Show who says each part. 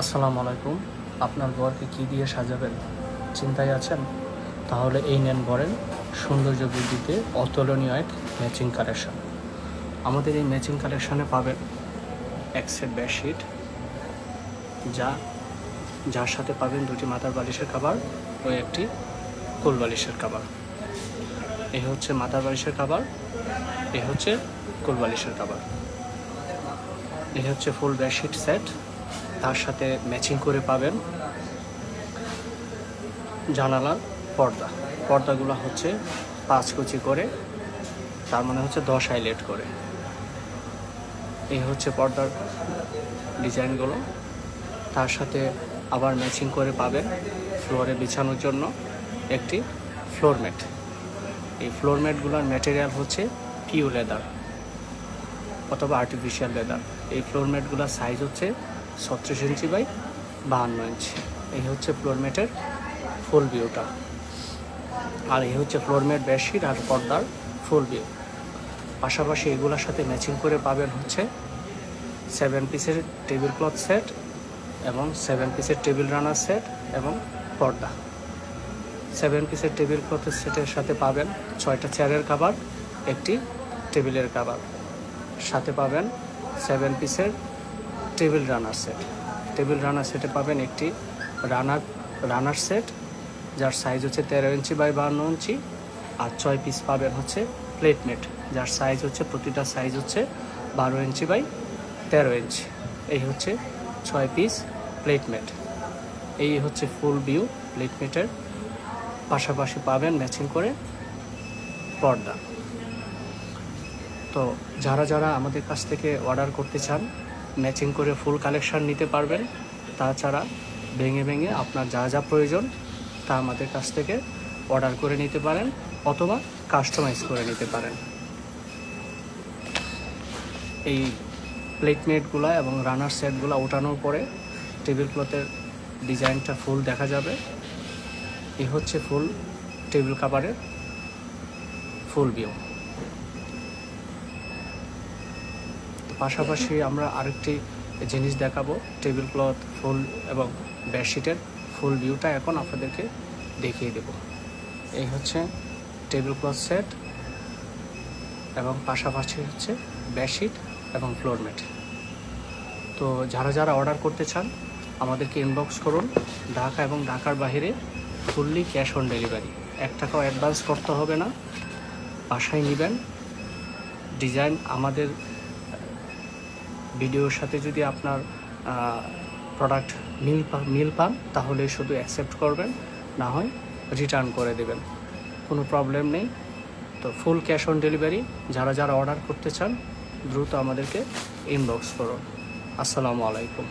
Speaker 1: আসসালামু আলাইকুম। আপনার ঘরকে কী দিয়ে সাজাবেন? চিন্তায় আছেন? তাহলে এই নেন বলেন সৌন্দর্য বৃদ্ধিতে অতুলনীয় এক ম্যাচিং কালেকশন। আমাদের এই ম্যাচিং কালেকশনে পাবেন এক সেট বেডশিট যা, যার সাথে পাবেন দুটি মাথার বালিশের খাবার ও একটি কোল বালিশের খাবার এই হচ্ছে মাথার বালিশের খাবার এ হচ্ছে কোল বালিশের খাবার এই হচ্ছে ফুল বেডশিট সেট তার সাথে ম্যাচিং করে পাবেন জানালার পর্দা। পর্দাগুলো হচ্ছে পাঁচ কুচি করে, তার মানে হচ্ছে দশ হাইলাইট করে। এই হচ্ছে পর্দার ডিজাইনগুলো। তার সাথে আবার ম্যাচিং করে পাবেন ফ্লোরে বিছানোর জন্য একটি ফ্লোর ম্যাট এই ফ্লোর ম্যাটগুলোর ম্যাটেরিয়াল হচ্ছে পিউ লেদার অথবা আর্টিফিশিয়াল লেদার এই ফ্লোর ম্যাটগুলোর সাইজ হচ্ছে ছত্রিশ ইঞ্চি বাই বাহান্ন ইঞ্চি। এই হচ্ছে ফ্লোর ফুল ভিউটা আর এই হচ্ছে ফ্লোর ম্যাট বেডশিট আর পর্দার ফুল ভিউ পাশাপাশি এগুলোর সাথে ম্যাচিং করে পাবেন হচ্ছে সেভেন পিসের টেবিল ক্লথ সেট এবং সেভেন পিসের টেবিল রানার সেট এবং পর্দা। সেভেন পিসের টেবিল ক্লথের সেটের সাথে পাবেন ছয়টা চেয়ারের কাবার একটি টেবিলের কাবার সাথে পাবেন সেভেন পিসের table runner set. Table runner সেটে পাবেন একটি রানার রানার সেট, যার সাইজ হচ্ছে তেরো ইঞ্চি বাই বান্ন ইঞ্চি, আর ছয় পিস পাবেন হচ্ছে প্লেটমেট যার সাইজ হচ্ছে, প্রতিটা সাইজ হচ্ছে বারো ইঞ্চি বাই তেরো ইঞ্চি। এই হচ্ছে ছয় পিস প্লেটমেট এই হচ্ছে ফুল ভিউ প্লেটমেটের পাশাপাশি পাবেন ম্যাচিং করে পর্দা। তো যারা যারা আমাদের কাছ থেকে অর্ডার করতে চান ম্যাচিং করে ফুল কালেকশন নিতে পারবেন। তাছাড়া ভেঙে ভেঙে আপনার যা যা প্রয়োজন তা আমাদের কাছ থেকে অর্ডার করে নিতে পারেন অথবা কাস্টমাইজ করে নিতে পারেন। এই প্লেটমেটগুলো এবং রানার সেটগুলো ওঠানোর পরে টেবিল ক্লথের ডিজাইনটা ফুল দেখা যাবে। এই হচ্ছে ফুল টেবিল কাভারের ফুল ভিউ পাশাপাশি আমরা আরেকটি জিনিস দেখাবো টেবিল ক্লথ ফুল এবং বেডশিটের ফুল ভিউটা এখন আপনাদেরকে দেখিয়ে দেব। এই হচ্ছে টেবিল ক্লথ সেট এবং পাশাপাশি হচ্ছে বেডশিট এবং ফ্লোর ম্যাট তো যারা যারা অর্ডার করতে চান, আমাদেরকে ইনবক্স করুন। ঢাকা এবং ঢাকার বাইরে ফুললি ক্যাশ অন ডেলিভারি এক টাকাও অ্যাডভান্স করতে হবে না। বাসায় নেবেন। ডিজাইন আমাদের ভিডিওর সাথে যদি আপনার প্রোডাক্ট মিল মিল পান, তাহলে শুধু অ্যাকসেপ্ট করবেন, না হয় রিটার্ন করে দেবেন। কোনো প্রবলেম নেই। তো ফুল ক্যাশ অন ডেলিভারি যারা যারা অর্ডার করতে চান, দ্রুত আমাদেরকে ইনবক্স করুন। আসসালামু আলাইকুম।